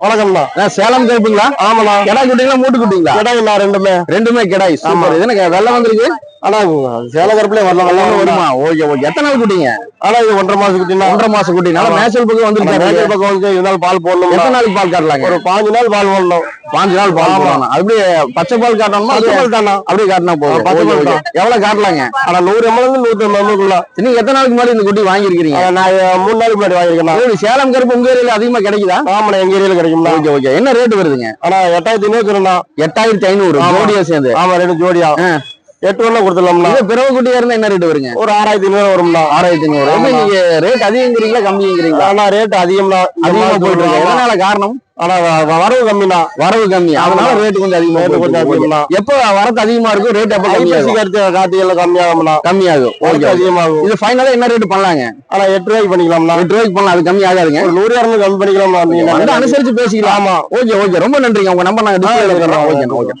வணக்கம்ண்ணா அண்ணா, சேலம் கேப்புங்களா ஆமாண்ணா. கிடா குட்டிங்களா மூட்டு குட்டிங்களா? கிடாய்ண்ணா ரெண்டுமே. ரெண்டுமே கிடாய். சூப்பர். இது எனக்கு வெள்ளை வந்திருக்கு? ஆனா சேல கருப்புல வரல வெள்ளை வரல வருமா? Okay okay. எத்தனை நாள் குட்டிங்க? ஆனா இது ஒன்றரை மாசம் குட்டினா ஒன்றரை மாசம் குட்டி. நல்லா ஆமா. மேய்ச்சல் பக்கம் வந்துருக்காரு மேஜர் பக்கம் வந்து பால் போடணும் எத்தனை நாளைக்கு பால் காட்டலாங்க? ஒரு பாஞ்சு நாள் பால் போடணும். பாஞ்சு நாள் பால் ஆமா. போடணும். அப்படியே பச்சை பால் காட்டணுமா? பச்சை பால் தானா அப்படியே காட்டினா போதும். பச்சை பால். எவ்வளவு காட்டலாங்க? ஆனா நூறு எம்எல் நூத்தி எம்எல்குள்ள நீங்க எத்தனை நாளுக்கு முன்னாடி இந்த குட்டி வாங்கியிருக்கீங்க நான் மூணு நாளைக்கு முன்னாடி வாங்கியிருக்கேன் எப்படி சேலம் கருப்பு உங்க ஏரியால அதிகமா கிடைக்குதா? ஆமாண்ணா எங்க ஏரியால கிடைக்கும்ண்ணா. Okay okay. என்ன ரேட் வருதுங்க? ஆனா எட்டாயிரத்தி ஐநூறு எட்டாயிரத்தி ஐநூறு. ஆமா. ஜோடியா சேர்ந்து? ஆமா ரெண்டு ஜோடியா. எட்டு ஒண்ணு கொடுத்துடலாம்ண்ணா இது பிறகு குட்டியா இருந்தா என்ன ரேட் வருங்க? ஒரு ஆறாயிரத்தி ஐநூறு வரும்ண்ணா ஆறாயிரத்தி ஐநூறு. நீங்க ரேட் அதிகங்கிறீங்களா கம்மிங்கிறீங்களா? ஆனா ரேட் அதிகம்ண்ணா அதிகமா போயிட்டு இருக்கு. ஆமா. எதனால காரணம்? ஆனா வரவு கம்மிண்ணா வரவு கம்மி. அதனால. ரேட் கொஞ்சம் அதிகமா ரேட் கொஞ்சம். அதிகம்ண்ணா எப்போ வரத்து அதிகமா இருக்கும் ரேட் எப்ப கம்மியாகும்? கருத்து கம்மியாகும்ண்ணா கம்மியாகும். ஓகே அதிகமாகும். இது ஃபைனலா என்ன ரேட் பண்ணலாங்க? ஆனா எட்டு ரூபாய்க்கு எட்டு ரூபாய்க்கு பண்ணலாம். அது கம்மி ஆகாதுங்க. நூறு இரநூறு கம்மி என்ன அனுசரிச்சு பேசிக்கலாம். ஆமா. Okay okay. ரொம்ப நன்றிங்க. உங்க நம்பர் நாங்க. ஓகே.